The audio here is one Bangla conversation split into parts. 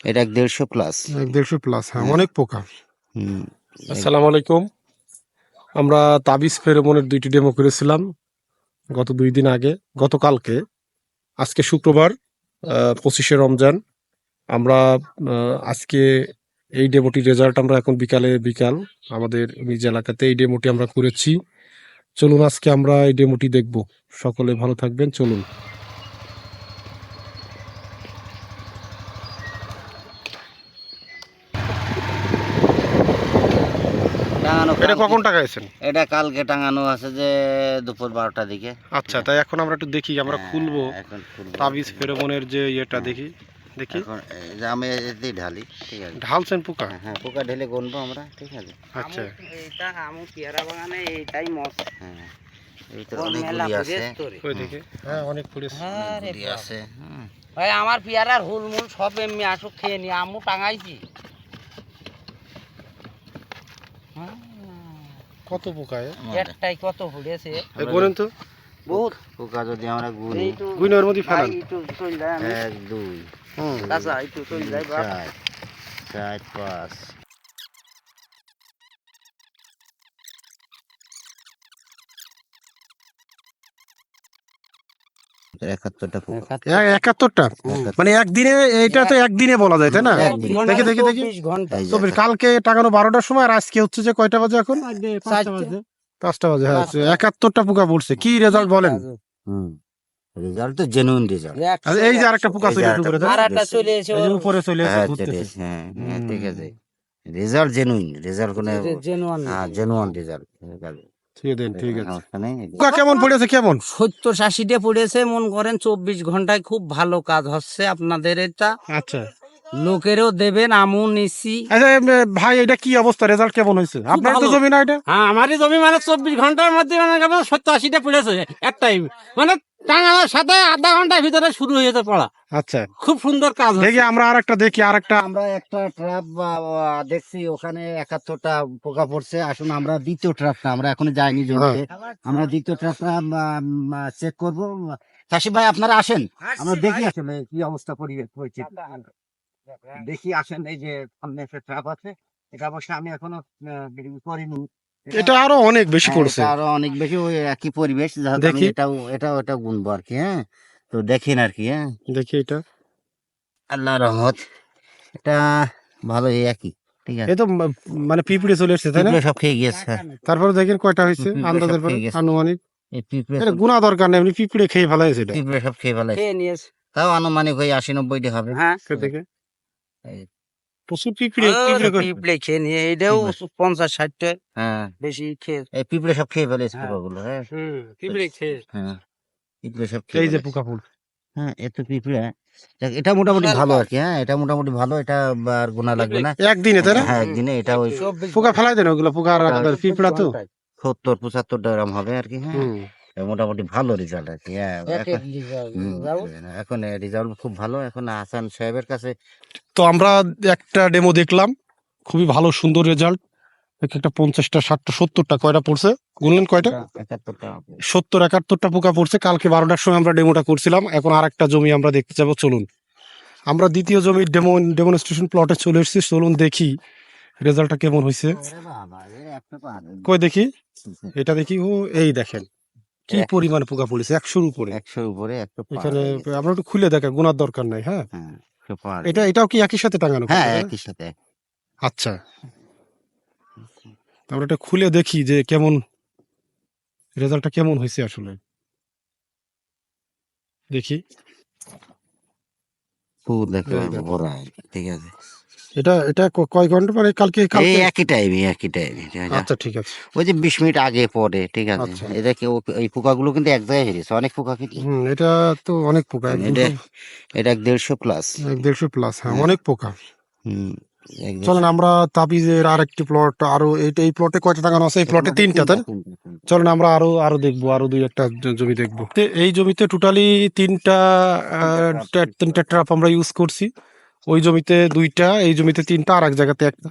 এটা এক দেড়শো প্লাস এক দেড়শো প্লাস হ্যাঁ হ্যাঁ। অনেক পোকা। হুম আসসালামু আলাইকুম। আমরা তাবিজ ফেরোমনের দুইটি ডেমো করেছিলাম গত দুই দিন আগে গতকালকে। আজকে শুক্রবার পঁচিশে রমজান। আমরা আজকে এই ডেমোটির রেজাল্ট আমরা এখন বিকালে বিকাল আমাদের নিজ এলাকাতে এই ডেমোটি আমরা করেছি। চলুন আজকে আমরা এই ডেমোটি দেখব। সকলে ভালো থাকবেন চলুন টাঙানো এটা কখন টাকাইছেন এটা কালকে টাঙানো আছে যে দুপুর বারোটার দিকে। আচ্ছা তাই এখন আমরা একটু দেখি আমরা হ্যাঁ, খুলবো। তাবিজ ফেরোমনের যে ইয়েটা দেখি দেখি। যে আমি এতেই ঢালি ঠিক আছে। ঢালছেন পোকা? হ্যাঁ পোকা ঢেলে গুনবো আমরা ঠিক আছে। আচ্ছা। এটা আমু পেয়ারা বাগানে এইটাই মত হ্যাঁ হ্যাঁ আমার পেয়ারার হুলমুল সব এমনি আসুক খেয়ে নি। আমু টাঙাইছি। হ্যাঁ, কত পোকা একটাই কত ফুটেছে? এ করেন তো। বহুত। পোকা যদি আমরা গুনি। গুইনের মধ্যে ফেলান। চল এক দুই হুম। চাচা একটু চল যায় চার পাঁচ। একাত্তরটা একাত্তরটা? মানে একদিনে এইটা তো একদিনে বলা যায় তাই না? দেখি দেখি দেখি। চব্বিশ ঘণ্টা। এই যে চব্বিশ কালকে টাকানো বারোটার সময় আর আজকে হচ্ছে যে কয়টা বাজে এখন? পাঁচটা বাজে। হ্যাঁ একাত্তরটা পোকা পড়ছে। কি রেজাল্ট বলেন? হুম রেজাল্ট তো জেনুইন রেজাল্ট আচ্ছা, এই যে আরেকটা পোকা চলে উপরে চলে এসে উপরে চলে এসে হ্যাঁ ঠিক- ঠিক হুম। আছে। রেজাল্ট জেনুইন রেজাল্ট কোনো জেনুয়ান হ্যাঁ জেনুইন রেজাল্ট ঠিক আছে ঠিক কেমন পড়েছে কেমন? সত্তর আশিটা পড়েছে মন করেন চব্বিশ ঘন্টায় খুব ভালো কাজ হচ্ছে আপনাদের এটা। আচ্ছা। লোকেরও দেবেন আমু নিছি। আচ্ছা ভাই এটা কি অবস্থা? রেজাল্ট কেমন হয়েছে? আপনার তো জমি না এটা? হ্যাঁ আমারই জমি মানে চব্বিশ ঘণ্টার মধ্যে মানে সত্তর আশিটা পড়েছে একটাই মানে টাঙানোর সাথে আধা ঘণ্টার ভিতরে শুরু হয়ে যেতে পড়া আচ্ছা। খুব সুন্দর কাজ দেখি আমরা আর একটা দেখি আর একটা আমরা একটা ট্র্যাপ দেখছি ওখানে একাত্তরটা পোকা পড়ছে। আসুন আমরা দ্বিতীয় ট্র্যাপটা আমরা এখনও যাইনি জমিতে। আমরা দ্বিতীয় ট্র্যাপটা চেক করব। চাষি ভাই আপনারা আসেন। আমরা দেখি আসলে কি অবস্থা পরিবেশ পরিচিত। দেখি আসেন এই যে সামনে একটা ট্র্যাপ আছে। এটা অবশ্য আমি এখনও করিনি। এটা আরও অনেক বেশি হ্যাঁ, পড়ছে আরও অনেক বেশি ওই একই পরিবেশ দেখি। এটাও এটা ওটা গুনবো আর কি হ্যাঁ। তো দেখেন আর কি হ্যাঁ। দেখি এটা। আল্লাহ রহমত এটা ভালো এই একই ঠিক আছে। এই তো মানে পিঁপড়ে চলে এসছে তাই না? সব খেয়ে গিয়েছে তারপরে দেখেন কয়টা হয়েছে আন্দাজের পরে আনুমানিক। এই পিঁপড়ে এটা গুণা দরকার নেই এমনি পিঁপড়ে খেয়ে ফেলা হয়েছে এটা। পিঁপড়ে সব খেয়ে ফেলে খেয়ে নিয়েছে। তাও আনুমানিক ওই আশি নব্বইটি হবে। হ্যাঁ। দেখে প্রচুর পিঁপড়ে পিঁপড়ে খেয়ে নিয়ে এটাও পঞ্চাশ ষাটটা হ্যাঁ। বেশি খেয়ে এই পিঁপড়ে সব খেয়ে ফেলে হ্যাঁ। হ্যাঁ। পিঁপড়ে খেয়ে। হ্যাঁ পিঁপড়ে সব এই খেয়ে যে পোকা ফুল হ্যাঁ এত পিঁপড়ে। এটা মোটামুটি ভালো আর কি হ্যাঁ এটা মোটামুটি ভালো এটা আর গোনা লাগবে না। একদিনে তাই না? হ্যাঁ একদিনে এটা ওই পোকা ফেলাই দেন ওগুলো পোকা আর পিঁপড়া তো? সত্তর পঁচাত্তর গ্রাম হবে আর কি হ্যাঁ। মোটামুটি ভালো রেজাল্ট আর কি হ্যাঁ এখন- রেজাল্ট খুব ভালো এখন হাসান সাহেবের কাছে তো আমরা একটা ডেমো দেখলাম খুবই ভালো সুন্দর রেজাল্ট একটা পঞ্চাশটা ষাটটা সত্তরটা কয়টা পড়ছে? গুনলেন কয়টা? সত্তর একাত্তরটা পোকা পড়ছে কালকে বারোটার সময় আমরা ডেমোটা করছিলাম এখন আর একটা জমি আমরা দেখতে যাব চলুন। আমরা দ্বিতীয় জমির ডেমো ডেমনস্ট্রেশন প্লটে চলে এসেছি চলুন দেখি রেজাল্টটা কেমন হয়েছে। কই দেখি? এটা দেখি ও এই দেখেন। কি পরিমাণ পোকা পড়েছে? একশোর উপরে? একশোর উপরে একশো এখানে আমরা একটু খুলে দেখা গুনার দরকার নাই হ্যাঁ? হ্যাঁ। এটা এটাও কি একই সাথে টাঙানো হ্যাঁ একই সাথে। আচ্ছা। আমরা এটা খুলে দেখি যে কেমন রেজাল্টটা কেমন হয়েছে আসলে। দেখি। ফুল দেখতে ঠিক আছে। এটা এটা কয় ঘণ্টা মানে কালকে কালকে? একই টাইমে একই টাইমে আচ্ছা ঠিক আছে। ওই যে বিশ মিনিট আগে পরে ঠিক আছে? আচ্ছা। এটা কি এই পোকাগুলো কিন্তু এক জায়গায় হেরেছে। অনেক পোকা কিন্তু। এটা তো অনেক পোকা এটা- এটা এক দেড়শো প্লাস এক দেড়শো প্লাস হ্যাঁ হ্যাঁ। অনেক পোকা। হম চলেন আমরা তাবিজের আর একটি প্লট আরও এইটা এই প্লটে কয়টা টাঙানো আছে? এই প্লটে তিনটা তাই। চলেন আমরা আরও আরও দেখব আরও দুই একটা জমি দেখব। এই জমিতে টোটালি তিনটা তিনটা ট্রাপ আমরা ইউজ করছি। ওই জমিতে দুইটা এই জমিতে তিনটা আর এক জায়গাতে একটা।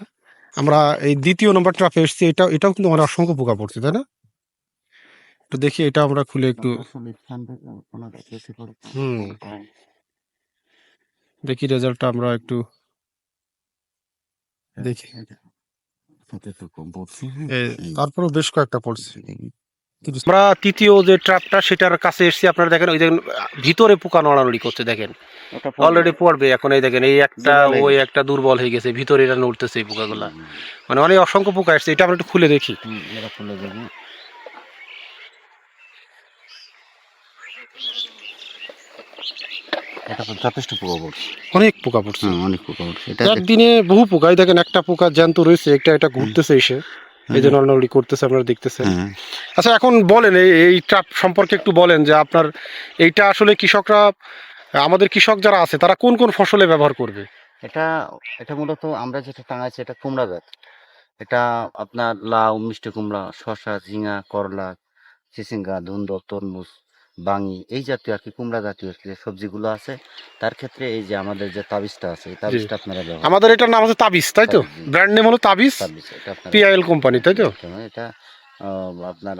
আমরা এই দ্বিতীয় নম্বর ট্রাপে এসেছি এটা এটাও কিন্তু মানে অসংখ্য পোকা পড়ছে তাই না? তো দেখি এটা আমরা খুলে একটু হুম। দেখি রেজাল্টটা আমরা একটু দেখি। তারপরেও বেশ কয়েকটা পড়ছে। আমরা তৃতীয় যে ট্র্যাপটা সেটার কাছে এসেছি আপনারা দেখেন ওই দেখেন ভিতরে পোকা নড়ানড়ি করছে দেখেন। অলরেডি পড়বে এখন এই দেখেন এই একটা ওই একটা দুর্বল হয়ে গেছে ভিতরে এরা নড়তেছে এই পোকাগুলা। মানে অনেক অসংখ্য পোকা আসছে এটা আমরা একটু খুলে দেখি। খুলে দেবো যথেষ্ট পোকা পড়ছে। অনেক পোকা পড়ছে। হ্যাঁ অনেক পোকা পড়ছে। একদিনে বহু পোকা এই দেখেন একটা পোকা জ্যান্ত রয়েছে একটা এটা ঘুরতেছে এসে। এই যে নড়ানড়ি করতেছে আপনারা দেখতেছেন। হ্যাঁ। আচ্ছা এখন বলেন এই ট্রাপ সম্পর্কে একটু বলেন যে আপনার এইটা আসলে কৃষকরা আমাদের কৃষক যারা আছে তারা কোন কোন ফসলে ব্যবহার করবে? এটা এটা মূলত আমরা যেটা টাঙাচ্ছি এটা কুমড়া গাছ এটা আপনার লাউ মিষ্টি কুমড়া শসা ঝিঙা করলা চিচিঙ্গা ধুন্দ তরমুজ বাঙি এই জাতীয় আর কি কুমড়া জাতীয় যে সবজিগুলো আছে তার ক্ষেত্রে এই যে আমাদের যে তাবিজটা আছে এই তাবিজটা আপনারা আমাদের এটার নাম হচ্ছে তাবিজ তাই তো? ব্র্যান্ড নেম হলো তাবিজ? পিআইএল কোম্পানি তাই তো? এটা আপনার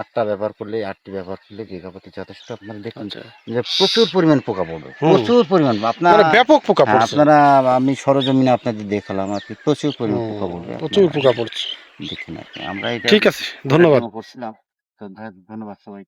আটটা ব্যবহার করলে আটটি ব্যবহার করলে বিঘাপতি যথেষ্ট আপনারা দেখুন আচ্ছা। যে প্রচুর পরিমাণ পোকা পড়বে প্রচুর পরিমাণ। আপনার মানে ব্যাপক পোকা হ্যাঁ, আপনারা আমি সরজমিনে আপনাদের দেখালাম আর কি প্রচুর পরিমাণ পোকা পড়বে। প্রচুর পোকা পড়ছে। দেখুন কি আমরা এটা ঠিক আছে ধন্যবাদ। করছিলাম। তো ধন্যবাদ সবাই